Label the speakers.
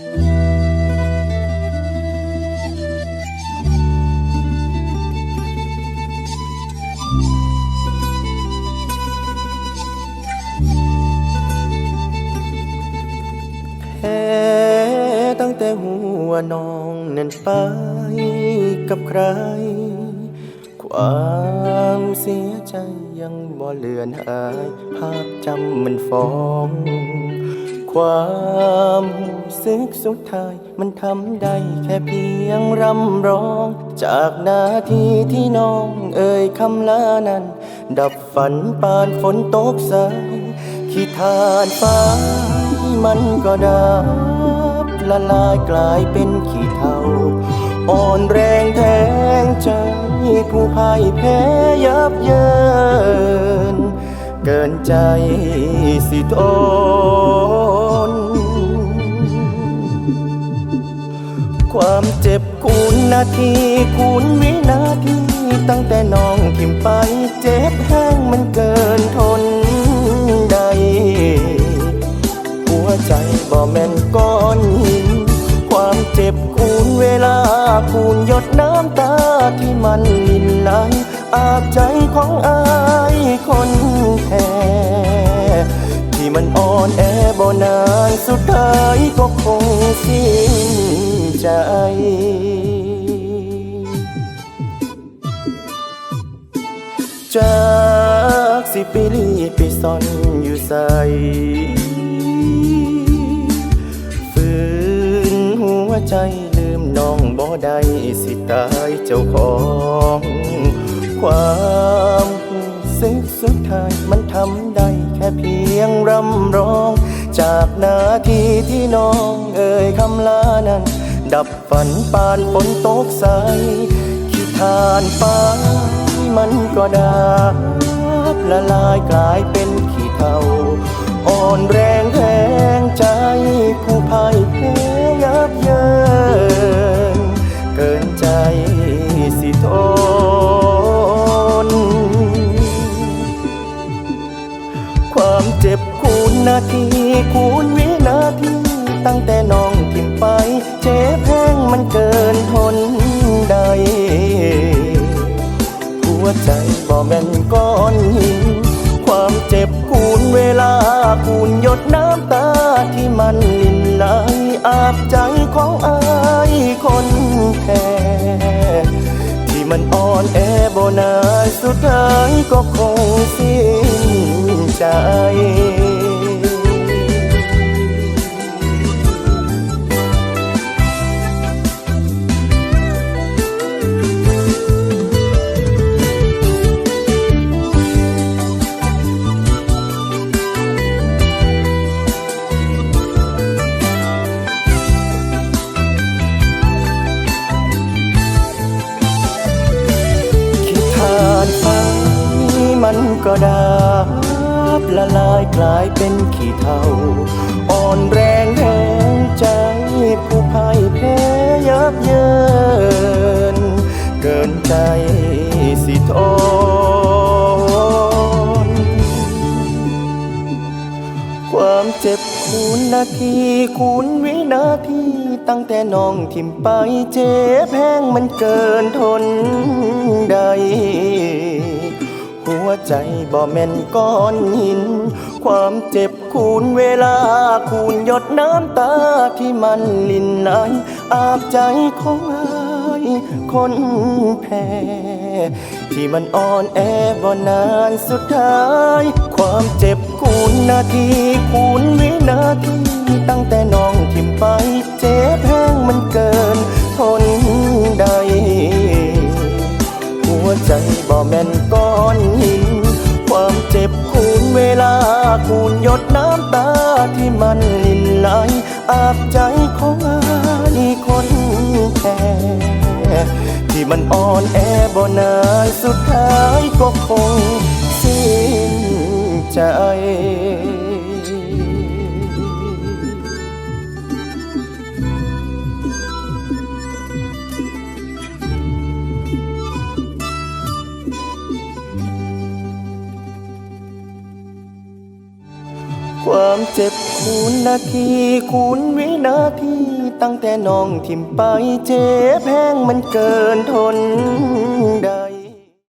Speaker 1: แพ้ตั้งแต่หัวน้องนั้นไปกับใคร ความเสียใจยังบ่เลือนหาย ภาพจำมันฟ้อง ความรู้สึกสุดท้าย มันทำได้แค่เพียงรำร้อง จากนาทีที่น้องเอ่ยคำลานั้น ดับฝันปานฝนตกใสขี้ทานฟ้า มันก็ดับละลายกลายเป็นขี้เถ้าอ่อนแรงแทงใจผู้พ่ายแพ้ยับเยิน เกินใจสิทน ความเจ็บคูณนาทีคูณวินาทีตั้งแต่น้องทิมไปเจ็บแห้งมันเกินทนได้หัวใจบ่แม่นก้อนหิน ความเจ็บคูณเวลาคูณหยดน้ำตาที่มันลินไหลอาบใจของอายคนแท้ที่มันอ่อนแอบ่นานสุดท้ายก็คงสิ้น ใจจากสิไปลีไปซ่อนอยู่ใสฝืนหัวใจลืมน้องบ่ได้สิตายเจ้าของ ความรู้สึกสุดท้ายมันทำได้แค่เพียงรำร้อง จากนาทีที่น้องเอ่ยคำลานั้น ดับฝันปานฝนตกใสขี้ทานฟ้ามันก็ดับละลายกลายเป็นขี้เถ้าอ่อนแรงแทงใจผู้พ่ายแพ้ยับเยินเกินใจสิทนความเจ็บคูณนาทีคูณวินาทีตั้งแต่น้องทิมไปเจ็บ มันเกินทนได้หัวใจบ่แม่นก้อนหิน ความเจ็บคูณเวลาคูณหยดน้ำตาที่มันลินไหลอาบใจของอายคนแพ้ที่มันอ่อนแอบ่นานสุดท้ายก็คงสิ้นใจ ก็ดับละลายกลายเป็นขี้เถ้าอ่อนแรงแทงใจผู้พ่ายแพ้ยับเยิน เกินใจสิทนความเจ็บคูณนาทีคูณวินาทีตั้งแต่น้องทิมไปเจ็บแห้งมันเกินทนได้ วใจบ่แม่นก้อนหิน ความเจ็บคูณเวลาคูณหยดน้ำตาที่มันลินไหลอาบใจของอายคนแพ้ที่มันอ่อนแอบ่นานสุดท้าย ความเจ็บคูณนาทีคูณวินาทีตั้งแต่น้องทิมไปเจ็บแห้งมันเกินทนได้หัวใจบ่แม่นก้ ลาคูณหยดน้ำตาที่มันลินไหลอาบใจของอายคนแท้ที่มันอ่อนแอบ่นานสุดท้ายก็คงสิ้นใจ ความเจ็บคูณนาทีคูณวินาที ตั้งแต่น้องทิมไปเจ็บแห้งมันเกินทนได้